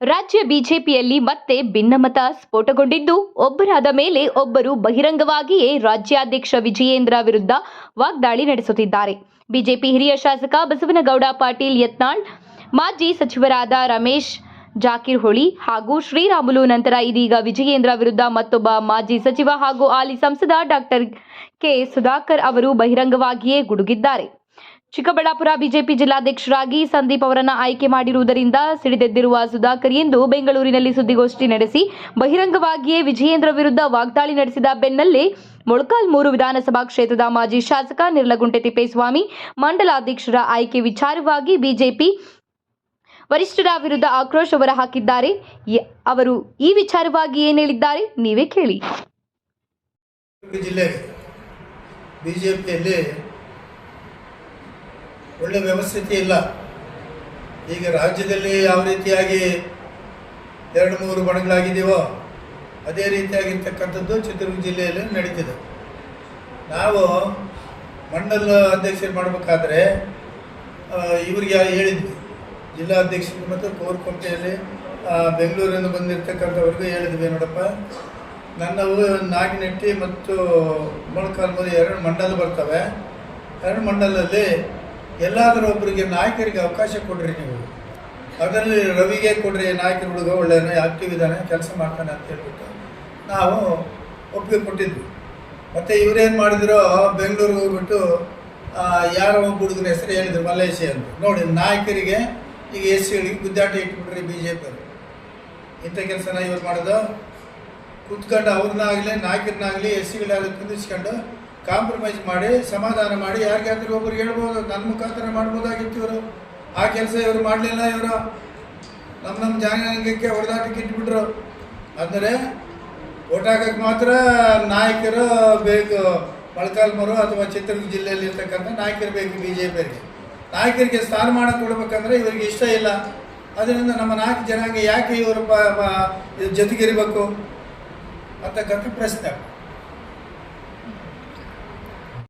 ರಾಜ್ಯ ಬಿಜೆಪಿಯಲ್ಲಿ ಮತ್ತೆ ಭಿನ್ನಮತ ಸ್ಫೋಟಗೊಂಡಿದ್ದು, ಒಬ್ಬರಾದ ಮೇಲೆ ಒಬ್ಬರು ಬಹಿರಂಗವಾಗಿಯೇ ರಾಜ್ಯಾಧ್ಯಕ್ಷ ವಿಜಯೇಂದ್ರ ವಿರುದ್ಧ ವಾಗ್ದಾಳಿ ನಡೆಸುತ್ತಿದ್ದಾರೆ. ಬಿಜೆಪಿ ಹಿರಿಯ ಶಾಸಕ ಬಸವನಗೌಡ ಪಾಟೀಲ್ ಯತ್ನಾಳ್, ಮಾಜಿ ಸಚಿವರಾದ ರಮೇಶ್ ಜಾಕಿರ್ ಹೊಳಿ ಹಾಗೂ ಶ್ರೀರಾಮುಲು ನಂತರ ಇದೀಗ ವಿಜಯೇಂದ್ರ ವಿರುದ್ಧ ಮತ್ತೊಬ್ಬ ಮಾಜಿ ಸಚಿವ ಹಾಗೂ ಹಾಲಿ ಸಂಸದ ಡಾಕ್ಟರ್ ಕೆ ಸುಧಾಕರ್ ಅವರು ಬಹಿರಂಗವಾಗಿಯೇ ಗುಡುಗಿದ್ದಾರೆ. ಚಿಕ್ಕಬಳ್ಳಾಪುರ ಬಿಜೆಪಿ ಜಿಲ್ಲಾಧ್ಯಕ್ಷರಾಗಿ ಸಂದೀಪ್ ಅವರನ್ನು ಆಯ್ಕೆ ಮಾಡಿರುವುದರಿಂದ ಸಿಡಿದೆದ್ದಿರುವ ಸುಧಾಕರ್ ಎಂದು ಬೆಂಗಳೂರಿನಲ್ಲಿ ಸುದ್ದಿಗೋಷ್ಠಿ ನಡೆಸಿ, ಬಹಿರಂಗವಾಗಿಯೇ ವಿಜಯೇಂದ್ರ ವಿರುದ್ಧ ವಾಗ್ದಾಳಿ ನಡೆಸಿದ ಬೆನ್ನಲ್ಲೇ ಮೊಳಕಾಲ್ಮೂರು ವಿಧಾನಸಭಾ ಕ್ಷೇತ್ರದ ಮಾಜಿ ಶಾಸಕ ನಿರ್ಲಗುಂಟೆ ತಿಪ್ಪೇಸ್ವಾಮಿ ಮಂಡಲಾಧ್ಯಕ್ಷರ ಆಯ್ಕೆ ವಿಚಾರವಾಗಿ ಬಿಜೆಪಿ ವರಿಷ್ಠರ ವಿರುದ್ಧ ಆಕ್ರೋಶ ಹೊರ ಹಾಕಿದ್ದಾರೆ ಅವರು ಈ ವಿಚಾರವಾಗಿ ಏನ್ ಹೇಳಿದ್ದಾರೆ ನೀವೇ ಕೇಳಿ. ಒಳ್ಳೆ ವ್ಯವಸ್ಥಿತಿ ಇಲ್ಲ. ಈಗ ರಾಜ್ಯದಲ್ಲಿ ಯಾವ ರೀತಿಯಾಗಿ ಎರಡು ಮೂರು ಬಣಗಳಾಗಿದ್ದೀವೋ ಅದೇ ರೀತಿಯಾಗಿರ್ತಕ್ಕಂಥದ್ದು ಚಿತ್ರದುರ್ಗ ಜಿಲ್ಲೆಯಲ್ಲಿ ನಡೀತಿದೆ. ನಾವು ಮಂಡಲ ಅಧ್ಯಕ್ಷರು ಮಾಡಬೇಕಾದ್ರೆ ಇವರಿಗೆ ಹೇಳಿದ್ವಿ. ಜಿಲ್ಲಾ ಅಧ್ಯಕ್ಷರು ಮತ್ತು ಕೋರ್ ಬೆಂಗಳೂರಿಂದ ಬಂದಿರತಕ್ಕಂಥವ್ರಿಗೂ ಹೇಳಿದ್ವಿ ನೋಡಪ್ಪ. ನನ್ನವು ನಾಗಿನೆಟ್ಟಿ ಮತ್ತು ಮೊಳಕಾಲ್ಮೂರು ಎರಡು ಮಂಡಲ ಬರ್ತವೆ. ಎರಡು ಮಂಡಲದಲ್ಲಿ ಎಲ್ಲಾದರೂ ಒಬ್ಬರಿಗೆ ನಾಯಕರಿಗೆ ಅವಕಾಶ ಕೊಡ್ರಿ ನೀವು. ಅದರಲ್ಲಿ ರವಿಗೆ ಕೊಡ್ರಿ ನಾಯಕರು ಹುಡುಗ ಒಳ್ಳೆಯ ಆಕ್ಟಿವ್ ಇದ್ದಾನೆ, ಕೆಲಸ ಮಾಡ್ತಾನೆ ಅಂತ ಹೇಳ್ಬಿಟ್ಟು ನಾವು ಒಪ್ಪಿಗೆ ಕೊಟ್ಟಿದ್ವಿ. ಮತ್ತು ಇವರೇನು ಮಾಡಿದ್ರು? ಬೆಂಗಳೂರಿಗೆ ಹೋಗ್ಬಿಟ್ಟು ಯಾರೋ ಒಬ್ಬ ಹುಡುಗನ ಹೆಸರು ಹೇಳಿದ್ರು ಮಲೇಶಿ ಅಂತ. ನೋಡಿ, ನಾಯಕರಿಗೆ ಈಗ ಎಸ್ ಸಿಗಳಿಗೆ ಗುದ್ದಾಟ ಇಟ್ಬಿಟ್ರಿ ಬಿ ಜೆ ಪಿಯವರು ಇಂಥ ಕೆಲಸನ ಇವ್ರು ಮಾಡೋದು. ಕೂತ್ಕೊಂಡು ಅವ್ರನ್ನಾಗಲಿ, ನಾಯಕರನ್ನಾಗಲಿ ಎಸ್ ಸಿಗಳಾಗಲಿ ಕುಂದಿಸ್ಕೊಂಡು ಕಾಂಪ್ರಮೈಸ್ ಮಾಡಿ, ಸಮಾಧಾನ ಮಾಡಿ, ಯಾರಿಗಾದ್ರೂ ಒಬ್ಬರು ಹೇಳ್ಬೋದು ನನ್ನ ಮುಖಾಂತರ ಮಾಡ್ಬೋದಾಗಿತ್ತು ಇವರು. ಆ ಕೆಲಸ ಇವರು ಮಾಡಲಿಲ್ಲ ಇವರು. ನಮ್ಮ ನಮ್ಮ ಜನಾಂಗಕ್ಕೆ ಹೊಡೆದಾಟಕ್ಕೆ ಇಟ್ಬಿಟ್ರು. ಅಂದರೆ ಓಟ್ ಹಾಕಕ್ಕೆ ಮಾತ್ರ ನಾಯಕರು ಬೇಕು ಮೊಳಕಾಲ್ಮೂರು ಅಥವಾ ಚಿತ್ರದುರ್ಗ ಜಿಲ್ಲೆಯಲ್ಲಿ ಇರ್ತಕ್ಕಂಥ ನಾಯಕರು ಬೇಕು ಬಿ ಜೆ ಪಿಯವರಿಗೆ ನಾಯಕರಿಗೆ ಸ್ಥಾನಮಾನ ಕೊಡಬೇಕಂದ್ರೆ ಇವರಿಗೆ ಇಷ್ಟ ಇಲ್ಲ. ಅದರಿಂದ ನಮ್ಮ ನಾಲ್ಕು ಜನಾಂಗ ಯಾಕೆ ಇವರು ಇದು ಜೊತೆಗಿರಬೇಕು ಅಂತಕ್ಕಂಥ ಪ್ರಶ್ನೆ.